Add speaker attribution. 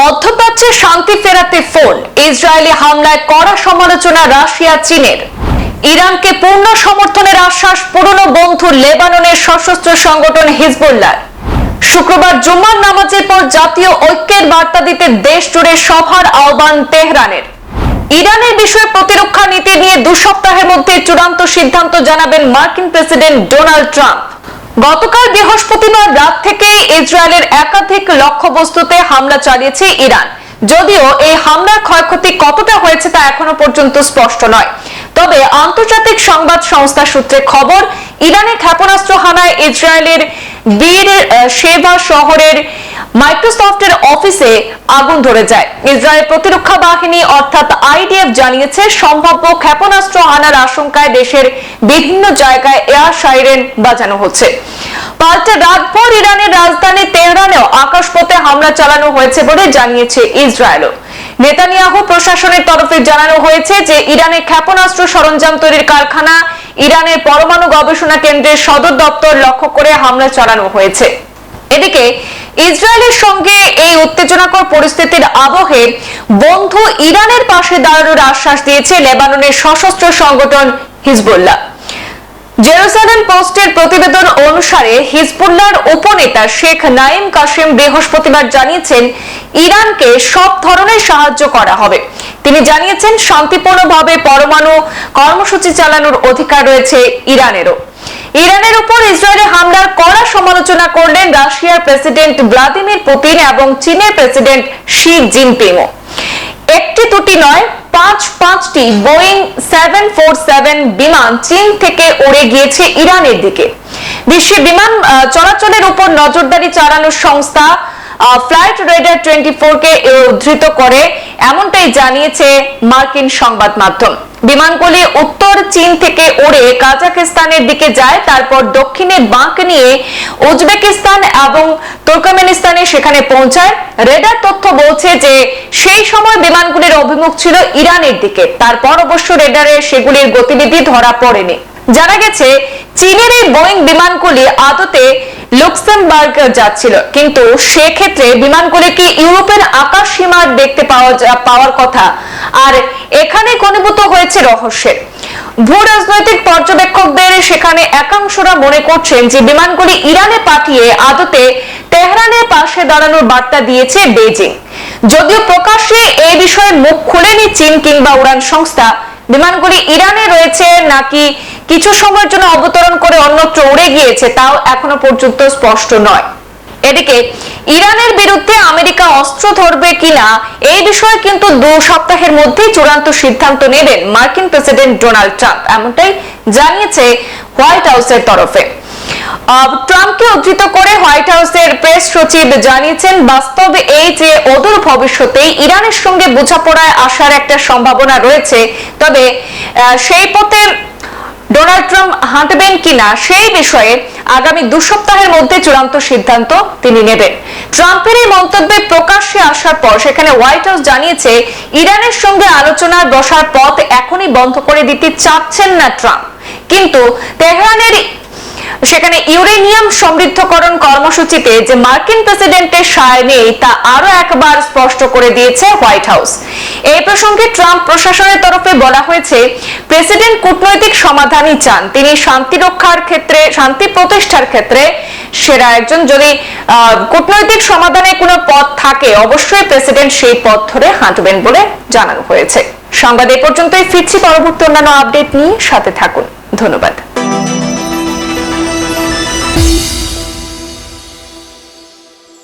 Speaker 1: মধ্যপ্রাচ্যে শান্তি ফেরাতে ফোন। ইসরায়েলি হামলায় কড়া সমালোচনা রাশিয়া, চীনের। ইরানকে পূর্ণ সমর্থনের আশ্বাস পুরনো বন্ধু লেবাননের সশস্ত্র সংগঠন হিজবুল্লাহ শুক্রবার জুম্মার নামাজের পর জাতীয় ঐক্যের বার্তা দিতে দেশ জুড়ে সভার আহ্বান তেহরানের। ইরানের বিষয়ে প্রতিরক্ষা নীতি নিয়ে দু সপ্তাহের মধ্যে চূড়ান্ত সিদ্ধান্ত জানাবেন মার্কিন প্রেসিডেন্ট ডোনাল্ড ট্রাম্প। গতকাল বৃহস্পতিবার রাত থেকে ইসরায়েলের একাধিক লক্ষ্যবস্তুতে হামলা চালিয়েছে ইরান। যদিও এই হামলার ক্ষয়ক্ষতি কতটা হয়েছে তা এখনও পর্যন্ত স্পষ্ট নয়। তবে আন্তর্জাতিক সংবাদ সংস্থা সূত্রে খবর, ইরানের ক্ষেপণাস্ত্র হানায় ইসরায়েলের বীর সেবা শহরের মাইক্রোসফটের অফিসে আগুন ধরে যায়। ইসরায়েল প্রতিরক্ষা বাহিনী অর্থাৎ আইডিএফ জানিয়েছে, সম্ভাব্য ক্ষেপণাস্ত্র হানার আশঙ্কায় দেশের বিভিন্ন জায়গায় এয়ার সাইরেন বাজানো হচ্ছে। পাল্টে রাতভর ইরানের রাজধানী তেহরানেও আকাশপথে হামলা চালানো হয়েছে বলে জানিয়েছে ইসরায়েলও। নেতানিয়াহু প্রশাসনের তরফে জানানো হয়েছে যে, ইরানের ক্ষেপণাস্ত্র সরঞ্জাম তৈরির কারখানা ইরানের পরমাণু গবেষণা কেন্দ্রের সদর দপ্তর লক্ষ্য করে হামলা চালানো হয়েছে। এদিকে ইসরায়েলের সঙ্গে এই উত্তেজনাকর পরিস্থিতির আবহে বন্ধু ইরানের পাশে দাঁড়ানোর আশ্বাস দিয়েছে লেবাননের সশস্ত্র সংগঠন হিজবুল্লাহ। জেরুসালেম পোস্টের প্রতিবেদন অনুসারে হিজবুল্লাহর উপনেতা শেখ নাইম কাসিম বৃহস্পতিবার জানিয়েছেন, ইরানকে সব ধরনের সাহায্য করা হবে। তিনি জানিয়েছেন, শান্তিপূর্ণভাবে পরমাণু কর্মসূচি চালানোর অধিকার রয়েছে ইরানেরও। ইরানের উপর ইসরায়েলের হামলার কড়া সমালোচনা করলেন রাশিয়ার প্রেসিডেন্ট ভ্লাদিমির পুতিন এবং চীনের প্রেসিডেন্ট শি জিনপিংও। একটি দুটি নয়, পাঁচ পাঁচটি বোয়িং সেভেন ফোর সেভেন বিমান চীন থেকে উড়ে গিয়েছে ইরানের দিকে। বিশ্বে বিমান চলাচলের উপর নজরদারি চালানোর সংস্থা ফ্লাইট রেডার টোয়েন্টি ফোর কে উদ্ধৃত করে, এমনটাই জানিয়েছে মার্কিন সংবাদ মাধ্যম। বিমানগুলি উত্তর চীন থেকে উড়ে কাজাকিস্তানের দিকে যায়, তারপর দক্ষিণে বাঁক নিয়ে উজবেকিস্তান এবং তুর্কমেনিস্তানে সেখানে পৌঁছায়। রেডার তথ্য বলছে যে, সেই সময় বিমানগুলির অভিমুখ ছিল ইরানের দিকে। তারপর অবশ্য রেডারে সেগুলির গতিবিধি ধরা পড়েনি। জানা গেছে, চীনের এই বোয়িং বিমানগুলি আদতে লুক্সেমবার্গ যাচ্ছিল, কিন্তু সেক্ষেত্রে বিমানগুলিকে ইউরোপের আকাশ সীমার দেখতে পাওয়া পাওয়ার কথা? আর এখানে হয়েছে রহস্যের ভূ রাজনৈতিক পর্যবেক্ষকদের সেখানে একাংশরা মনে করছেন যে বিমানগুলি ইরানে পাঠিয়ে আদতে তেহরানের পাশে দাঁড়ানোর বার্তা দিয়েছে বেজিং যদিও প্রকাশ্যে এই বিষয়ে মুখ খুলেনি চীন কিংবা উড়ান সংস্থা বিমানগুলি ইরানে রয়েছে নাকি কিছু সময়ের জন্য অবতরণ করে অন্যত্র উড়ে গিয়েছে, তাও এখনও পর্যন্ত স্পষ্ট নয়। এদিকে, ইরানের বিরুদ্ধে আমেরিকা অস্ত্র ধরবে কিনা, এই বিষয়ে কিন্তু দু সপ্তাহের মধ্যেই চূড়ান্ত সিদ্ধান্ত নেবেন মার্কিন প্রেসিডেন্ট ডোনাল্ড ট্রাম্প, এমনটাই জানিয়েছে হোয়াইট হাউসের তরফে। ট্রাম্পকে উদ্ধৃত করে হোয়াইট হাউসের প্রেস সচিব জানিয়েছেন, বাস্তবে এই যে অদূর ভবিষ্যতেই ইরানের সঙ্গে বোঝাপড়ায় আসার একটা সম্ভাবনা রয়েছে, তবে সেই পথে ডোনাল্ড ট্রাম্প হাঁটবেন কিনা সেই বিষয়ে আগামী দু সপ্তাহের মধ্যে চূড়ান্ত সিদ্ধান্ত তিনি নেবেন। ট্রাম্পের এই মন্তব্যে প্রকাশ্যে আসার পর সেখানে হোয়াইট হাউস জানিয়েছে, ইরানের সঙ্গে আলোচনার বসার পথ এখনই বন্ধ করে দিতে চাচ্ছেন না ট্রাম্প। কিন্তু তেহরানের সেখানে ইউরেনিয়াম সমৃদ্ধকরণ কর্মসূচিতে যে মার্কিন প্রেসিডেন্টের সায় নেই, তা আরও একবার স্পষ্ট করে দিয়েছে হোয়াইট হাউস। এই প্রসঙ্গে ট্রাম্প প্রশাসনের তরফে বলা হয়েছে, প্রেসিডেন্ট কূটনৈতিক সমাধানই চান। তিনি শান্তি রক্ষার ক্ষেত্রে, শান্তি প্রতিষ্ঠার ক্ষেত্রে সেরা একজন। যদি কূটনৈতিক সমাধানে কোনো পথ থাকে, অবশ্যই প্রেসিডেন্ট সেই পথ ধরে হাঁটবেন বলে জানানো হয়েছে। সংবাদ এ পর্যন্তই, ফিরছি পরবর্তী অন্যান্য আপডেট নিয়ে। সাথে থাকুন। ধন্যবাদ।